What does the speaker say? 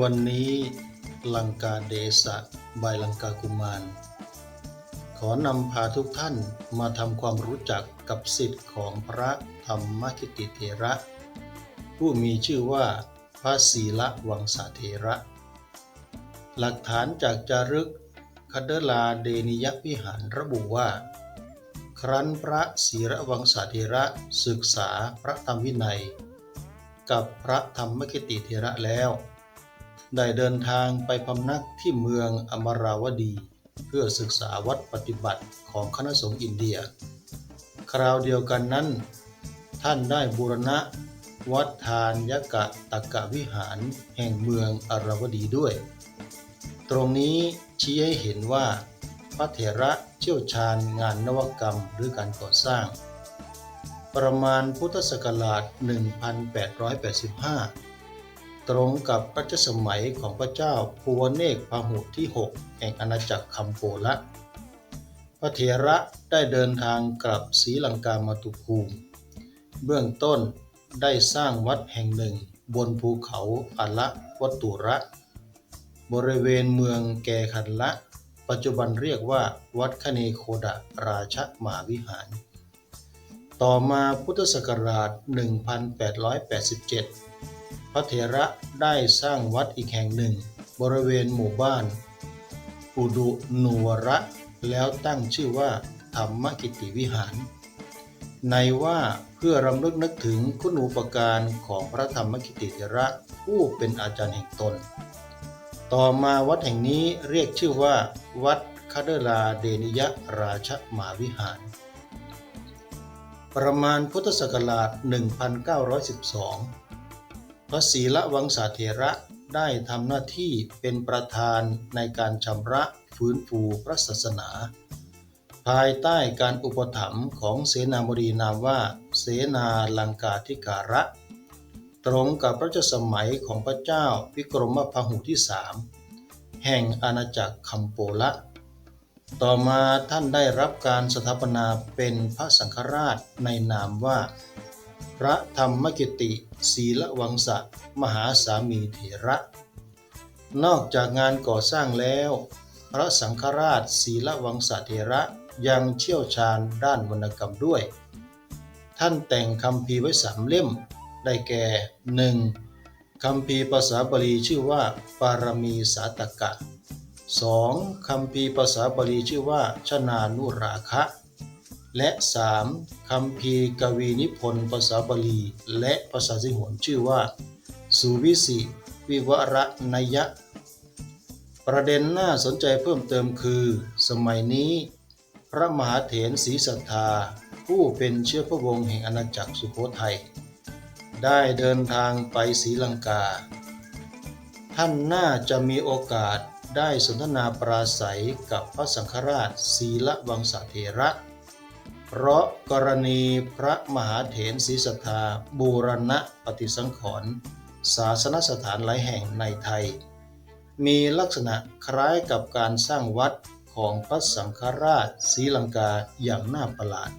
วันนี้ลังกาเดสะบายลังกากุมาร ขอนำพาทุกท่านมาทำความรู้จักกับสิทธิ์ของพระธรรมกิติเถระ ผู้มีชื่อว่าพระศีละวังสาเถระ หลักฐานจากจารึกคดลาเดนิยวิหารระบุว่า ครั้นพระศีระวังสาเถระศึกษาพระธรรมวินัย กับพระธรรมกิติเถระแล้ว ได้เดินทางไปพำนักที่เมืองอมราวดี เพื่อศึกษาวัดปฏิบัติของคณะสงฆ์อินเดีย คราวเดียวกันนั้น ท่านได้บูรณะวัดทานยกะตกะวิหารแห่งเมืองอราวดีด้วย ตรงนี้ชี้ให้เห็นว่า พระเถระเชี่ยวชาญงานนวกรรมหรือการก่อสร้าง ประมาณพุทธศักราช 1885 ตรงกับรัชสมัยของพระเจ้าภูวเนกพาหุที่ 6 แห่งอาณาจักรคัมโปละ พระเถระได้เดินทางกลับศรีลังกามาตุภูมิ เบื้องต้นได้สร้างวัดแห่งหนึ่งบนภูเขาอัละวัตุระ บริเวณเมืองแกคันละ ปัจจุบันเรียกว่าวัดคเนโคดะราชมหาวิหาร ต่อมาพุทธศักราช 1887 พระเถระได้สร้างวัดอีกแห่งหนึ่ง บริเวณหมู่บ้าน อุดุนูวระ แล้วตั้งชื่อว่าธรรมกิติวิหาร ในว่าเพื่อรำลึกนึกถึงคุณูปการของพระธรรมกิติเถระผู้เป็นอาจารย์แห่งตน ต่อมาวัดแห่งนี้เรียกชื่อว่า วัดคาเดลาเดนิยราชมาวิหาร ประมาณพุทธศักราช 1912 พระศีละวังสาเถระได้ทำหน้าที่เป็นประธานในการชำระฟื้นฟูพระศาสนา ภายใต้การอุปถัมภ์ของเสนาบดีนามว่า เสนาลังกาธิการะ ตรงกับพรัชสมัยของพระเจ้าวิกรมพหุที่สามแห่งอาณาจักรคัมโปละ ต่อมาท่านได้รับการสถาปนาเป็นพระสังฆราชในนามว่า พระธรรมกิติ ศีลวังสะ มหาสามีเถระ นอกจากงานก่อสร้างแล้ว พระสังฆราชศีลวังสะเถระยังเชี่ยวชาญด้านวรรณกรรมด้วย ท่านแต่งคำพีไว้สามเล่ม ได้แก่ 1. คำพีภาษาบาลีชื่อว่า ปารมีสาตกะ 2. คำพีภาษาบาลีชื่อว่า ชนานุราคะ และ 3. คำพีร์กวีนิพนธ์ภาษาบาลี และภาษาสิงหวนชื่อว่า สุวิสิวิวระนยะ ประเด็นน่าสนใจเพิ่มเติมคือ สมัยนี้ พระมหาเถรศรีสัทธา ผู้เป็นเชื้อพระวงศ์แห่งอาณาจักรสุโขทัย ได้เดินทางไปศรีลังกา ท่านน่าจะมีโอกาสได้สนทนาปราศัยกับพระสังฆราชศีละวังสาเถระ เพราะกรณีพระมหาเถรศรีสัทธาบูรณะปฏิสังขรณ์ศาสนสถานหลายแห่งในไทย มีลักษณะคล้ายกับการสร้างวัดของพระสังฆราชศรีลังกาอย่างน่าประหลาด